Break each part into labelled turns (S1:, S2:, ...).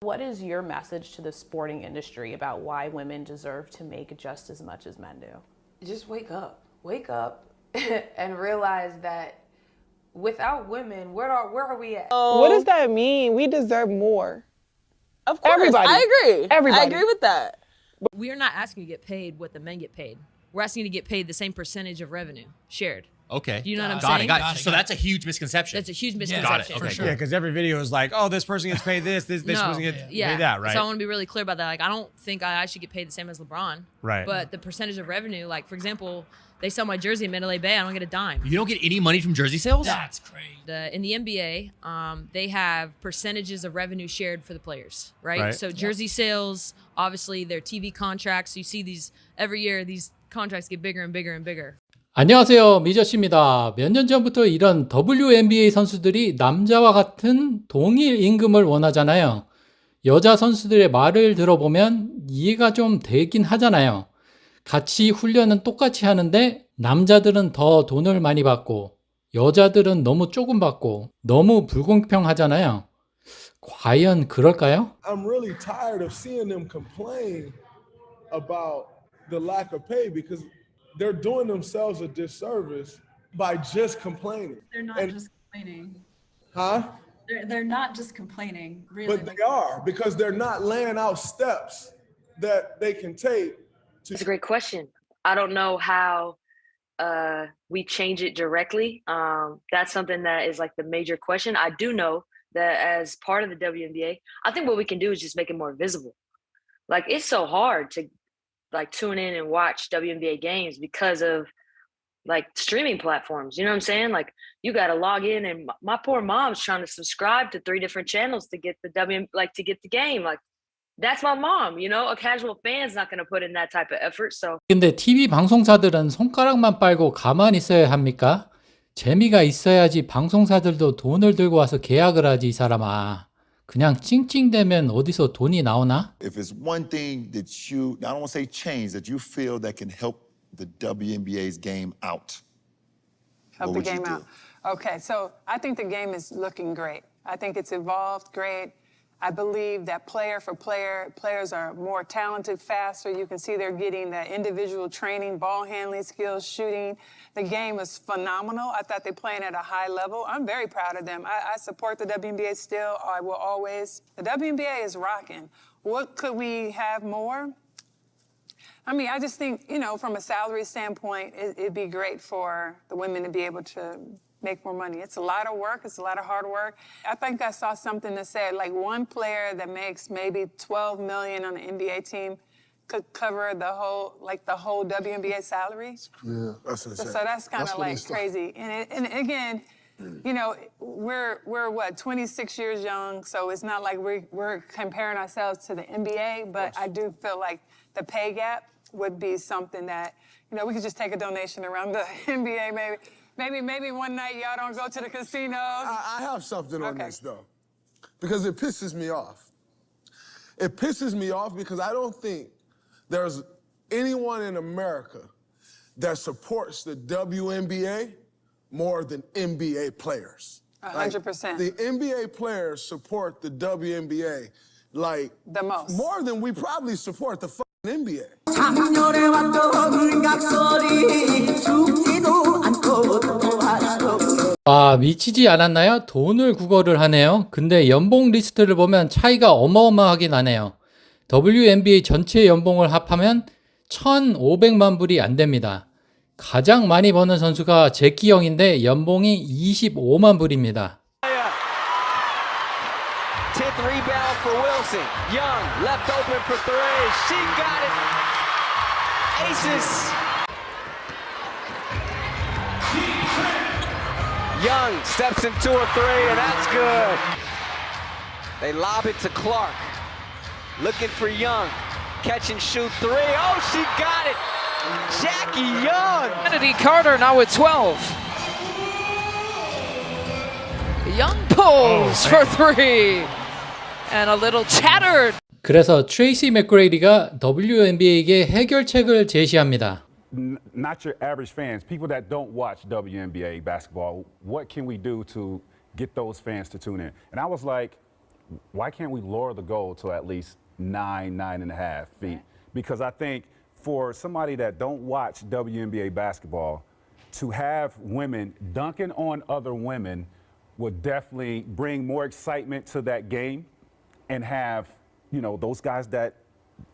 S1: What is your message to the sporting industry about why women deserve to make just as much as men do?
S2: just wake up, wake up, and realize that without women, where are where are we at?
S3: What does that mean? We deserve more.
S4: Of course,
S3: Everybody.
S4: I agree.
S3: Everybody.
S4: I agree with that.
S5: We are not asking you to get paid what the men get paid. We're asking you to get paid the same percentage of revenue shared.
S6: Okay.
S5: Do you know what I'm
S6: got
S5: saying?
S6: It, got it.
S7: Got it,
S6: So
S7: got
S6: that's a huge misconception.
S5: That's a huge misconception.
S6: Got it.
S5: misconception.
S6: Okay.
S7: sure.
S8: Yeah, because every video is like, oh, this person gets paid this, this, this
S5: no,
S8: person gets
S5: yeah.
S8: paid that, right?
S5: So I want to be really clear about that. Like, I don't think I, I should get paid the same as LeBron.
S8: Right.
S5: But the percentage of revenue, like for example, they sell my jersey in Mandalay Bay, I don't get a dime.
S6: You don't get any money from jersey sales?
S7: That's crazy.
S5: The, in the NBA, um, they have percentages of revenue shared for the players, right?
S8: Right.
S5: So jersey sales, obviously their TV contracts. You see these every year. These contracts get bigger and bigger and bigger.
S9: 안녕하세요. 미저씨입니다. 몇 년 전부터 이런 WNBA 선수들이 남자와 같은 동일 임금을 원하잖아요. 여자 선수들의 말을 들어보면 이해가 좀 되긴 하잖아요. 같이 훈련은 똑같이 하는데 남자들은 더 돈을 많이 받고 여자들은 너무 조금 받고 너무 불공평하잖아요. 과연 그럴까요?
S10: I'm really tired of seeing them complain about the lack of pay because they're doing themselves a disservice by just complaining.
S11: They're not
S10: And-
S11: just complaining.
S10: Huh?
S11: They're, they're not just complaining, really.
S10: But they are because they're not laying out steps that they can take to
S12: It's a great question. I don't know how uh, we change it directly. Um, that's something that is like the major question. I do know that as part of the WNBA, I think what we can do is just make it more visible. Like it's so hard to like tune in and watch WNBA games because of like streaming platforms. You know what I'm saying? Like you got to log in, and m- my poor mom's trying to subscribe to three different channels to get the W like to get the game. Like that's my mom. You know, a casual fan's not going to put in that type of effort. So
S9: 근데 TV 방송사들은 손가락만 빨고 가만히 있어야 합니까? 재미가 있어야지 방송사들도 돈을 들고 와서 계약을 하지 이 사람아. 그냥 찡찡대면 어디서 돈이 나오나?
S13: If it's one thing that you, I don't want to say change, that you feel that can help the WNBA's game out.
S3: Help
S13: what
S3: the
S13: would you
S3: game out. Okay, so I think the game is looking great. I think it's evolved great. I believe that player for player, players are more talented, faster. You can see they're getting that individual training, ball handling skills, shooting. The game is phenomenal. I thought they're playing at a high level. I'm very proud of them. I, I support the WNBA still. I will always. The WNBA is rocking. What could we have more? I mean, I just think, you know, from a salary standpoint, it, it'd be great for the women to be able to make more money. It's a lot of work. It's a lot of hard work. I think I saw something that said like one player that makes maybe 12 million on the NBA team could cover the whole, like the whole WNBA salary.
S10: Yeah, that's
S3: So, so that's kind of like crazy. And, it, and again, you know, we're we're what 26 years young, so it's not like we're we're comparing ourselves to the NBA. But I do feel like the pay gap would be something that you know we could just take a donation around the NBA. Maybe maybe maybe one night y'all don't go to the casinos.
S10: I, I have something on
S3: Okay.
S10: this though, because it pisses me off. It pisses me off because I don't think there's anyone in America that supports the WNBA more than NBA players.
S3: Hundred percent.
S10: The NBA players support the WNBA like
S3: The most.
S10: more than we probably support the fucking NBA.
S9: 와, 미치지 않았나요? 돈을 국어를 하네요. 근데 연봉 리스트를 보면 차이가 어마어마하게 나네요. WNBA 전체 연봉을 합하면 1,500만 불이 안 됩니다. 가장 많이 버는 선수가 제키 형인데 연봉이 25만 불입니다.
S7: Young steps into a three, and that's good. They lob it to Clark. Looking for Young. Catch and shoot three. Oh, she got it. Jackie Young.
S4: Kennedy Carter now with 12. Young pulls for three. And a little chattered.
S9: 그래서 트레이시 맥그레이디가 WNBA에게 해결책을 제시합니다.
S14: n- not your average fans, people that don't watch WNBA basketball, what can we do to get those fans to tune in? And I was like, why can't we lower the goal to at least nine, nine and a half feet? Because I think for somebody that don't watch WNBA basketball, to have women dunking on other women would definitely bring more excitement to that game and have, you know, those guys that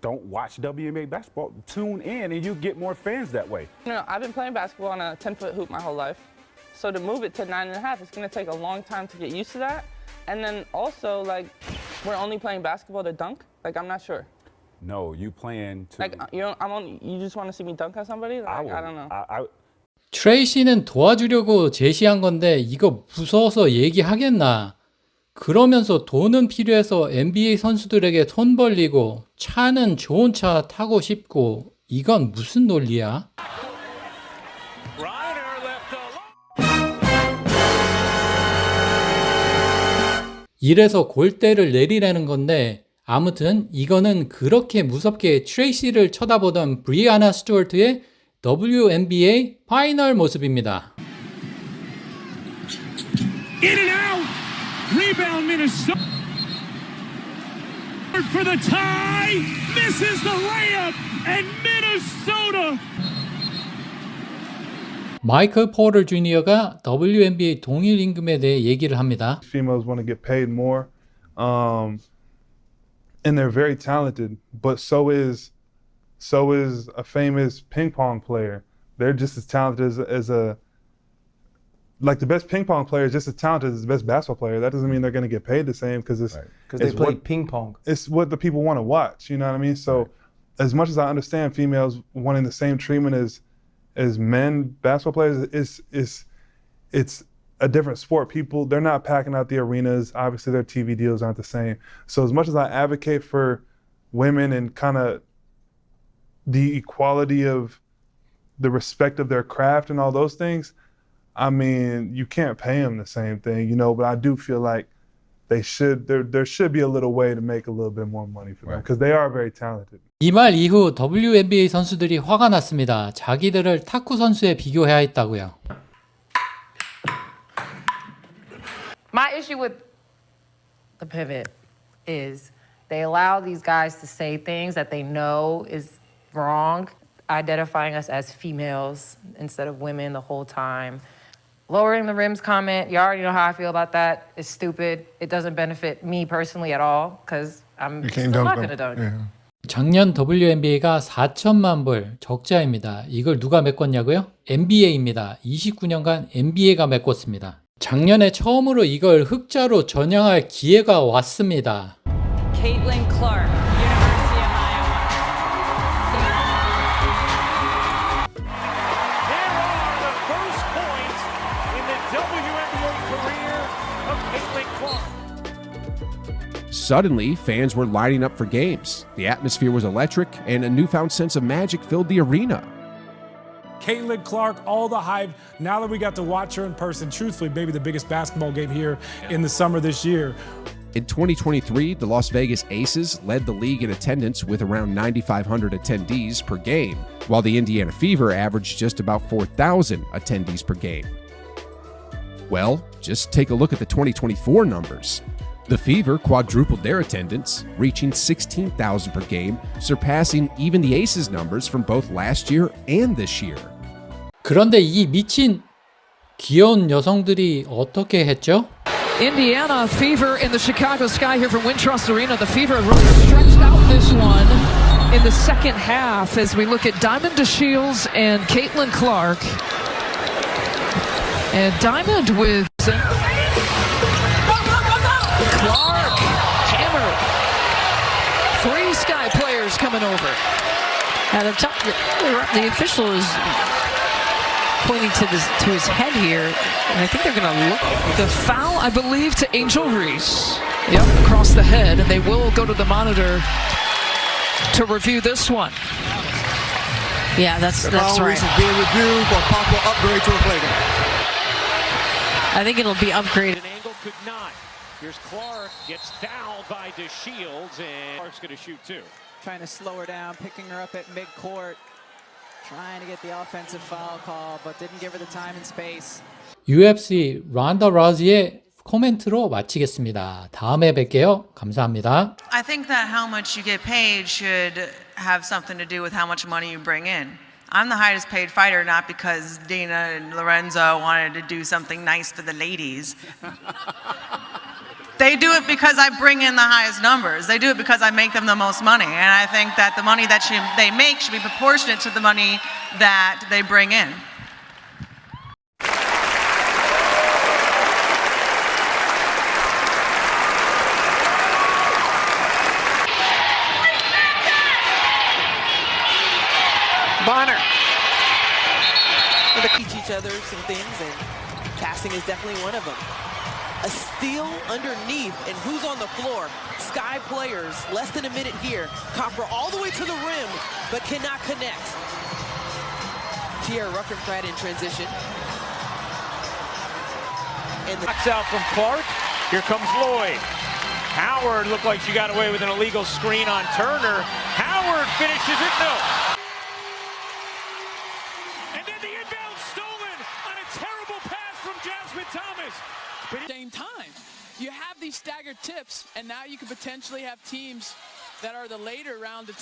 S14: don't watch WNBA basketball tune in and you get more fans that way.
S2: You know, I've been playing basketball on a 10 foot hoop my whole life. So to move it to nine and a half, it's gonna take a long time to get used to that. And then also, like, we're only playing basketball to dunk. Like, I'm not sure.
S14: No, you playing to.
S2: Like, you know, I'm on. You just want to see me dunk on somebody? Like, I,
S14: will-
S2: don't know.
S14: I, I,
S9: 트레이시는 도와주려고 제시한 건데 이거 무서워서 얘기하겠나? 그러면서 돈은 필요해서 NBA 선수들에게 손 벌리고 차는 좋은 차 타고 싶고 이건 무슨 논리야? 이래서 골대를 내리라는 건데 아무튼 이거는 그렇게 무섭게 트레이시를 쳐다보던 브리아나 스튜어트의 WNBA 파이널 모습입니다.
S15: In and out. Rebound Minnesota. For the tie. Misses the layup. And Minnesota.
S9: 마이클 포럴 주니어가 WNBA 동일 임금에 대해 얘기를 합니다.
S16: females want to get paid more. Um, and they're very talented, but so is so is a famous ping pong player. They're just as talented as, as a like the best ping pong player is just as talented as the best basketball player. That doesn't mean they're going to get paid the same because it's
S17: Because they play
S16: what-
S17: ping pong.
S16: it's what the people want to watch. You know what I mean? So, as much as I understand females wanting the same treatment as as men basketball players, it's it's it's a different sport. People they're not packing out the arenas. Obviously, their TV deals aren't the same. So, as much as I advocate for women and kind of the equality of the respect of their craft and all those things, I mean, you can't pay them the same thing, you know. But I do feel like they should there there should be a little way to make a little bit more money for them because they are very talented.
S9: 이 말 이후 WNBA 선수들이 화가 났습니다. 자기들을 탁구 선수에 비교해야 했다고요.
S2: My issue with the pivot is they allow these guys to say things that they know is wrong, identifying us as females instead of women the whole time. Lowering the rims comment, you already know how I feel about that. It's stupid. It doesn't benefit me personally at all because I'm
S10: You
S2: still
S10: can't dunk
S2: not
S10: them.
S2: gonna dunk.
S10: Yeah.
S9: 작년 WNBA가 4천만 불 적자입니다. 이걸 누가 메꿨냐고요? NBA입니다. 29년간 NBA가 메꿨습니다. 작년에 처음으로 이걸 흑자로 전향할 기회가 왔습니다.
S18: Caitlin Clark,
S19: Suddenly, fans were lining up for games. The atmosphere was electric, and a newfound sense of magic filled the arena.
S15: Caitlin Clark, all the hype. Now that we got to watch her in person, truthfully, maybe the biggest basketball game here in the summer this year.
S19: In 2023, the Las Vegas Aces led the league in attendance with around 9,500 attendees per game, while the Indiana Fever averaged just about 4,000 attendees per game. Well, just take a look at the 2024 numbers. The Fever quadrupled their attendance, reaching 16,000 per game, surpassing even the Aces numbers from both last year and this year.
S9: 그런데 이 미친 귀여운 여성들이 어떻게 했죠?
S4: Indiana Fever in the Chicago Sky here from Wintrust Arena. The Fever have really stretched out this one in the second half as we look at Diamond DeShields and Caitlin Clark. And Diamond with coming over.
S5: Now the, top, the, the official is pointing to this to his head here, and I think they're going to look.
S4: The foul, I believe, to Angel Reese. Yep, across the head, and they will go to the monitor to review this one.
S5: Yeah, that's that's right.
S20: is being reviewed for possible upgrade to a flagrant.
S5: I think it'll be upgraded.
S15: Angle could not. Here's Clark, gets fouled by DeShields, and Clark's going to shoot two
S18: Trying to slow her down, picking her up at midcourt, trying to get the offensive foul call, but didn't give her the time and space.
S9: UFC 란다 라지의 코멘트로 마치겠습니다. 다음에 뵐게요. 감사합니다.
S17: I think that how much you get paid should have something to do with how much money you bring in. I'm the highest paid fighter not because Dina and Lorenzo wanted to do something nice for the ladies. They do it because I bring in the highest numbers. They do it because I make them the most money. And I think that the money that she, they make should be proportionate to the money that they bring in.
S18: Bonner. They teach each other some things, and passing is definitely one of them. A steal underneath, and who's on the floor? Sky players, less than a minute here. Copper all the way to the rim, but cannot connect. Tierra Ruffenfrat in transition. And the
S21: Knocks out from Clark. Here comes Lloyd. Howard looked like she got away with an illegal screen on Turner. Howard finishes it. No. And then the inbound stolen on a terrible pass from Jasmine Thomas.
S4: But at the same time, you have these staggered tips, and now you could potentially have teams that are the later round of.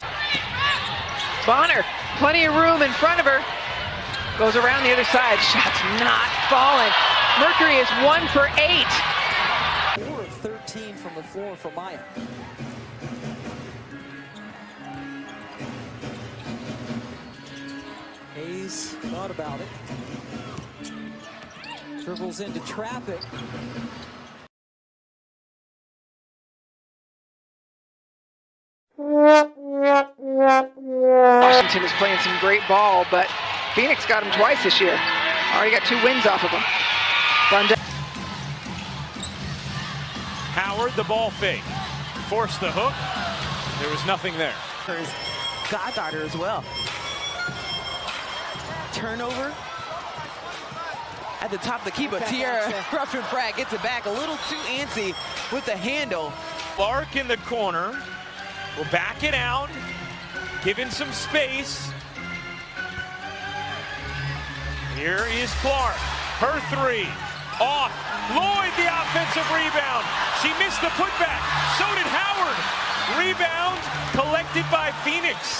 S18: Bonner, plenty of room in front of her. Goes around the other side. Shots not falling. Mercury is one for eight. Four of 13 from the floor for Maya. Hayes thought about it. Dribbles into traffic. Washington is playing some great ball, but Phoenix got him twice this year. Already got two wins off of him. Run down.
S21: Howard, the ball fake. Forced the hook. There was nothing there.
S18: His goddaughter as well. Turnover at the top of the key, but Tierra Ruffin Pratt gets it back a little too antsy with the handle.
S21: Clark in the corner. Will back it out. Giving some space. Here is Clark. Her three. Off. Lloyd the offensive rebound. She missed the putback. So did Howard. Rebound collected by Phoenix.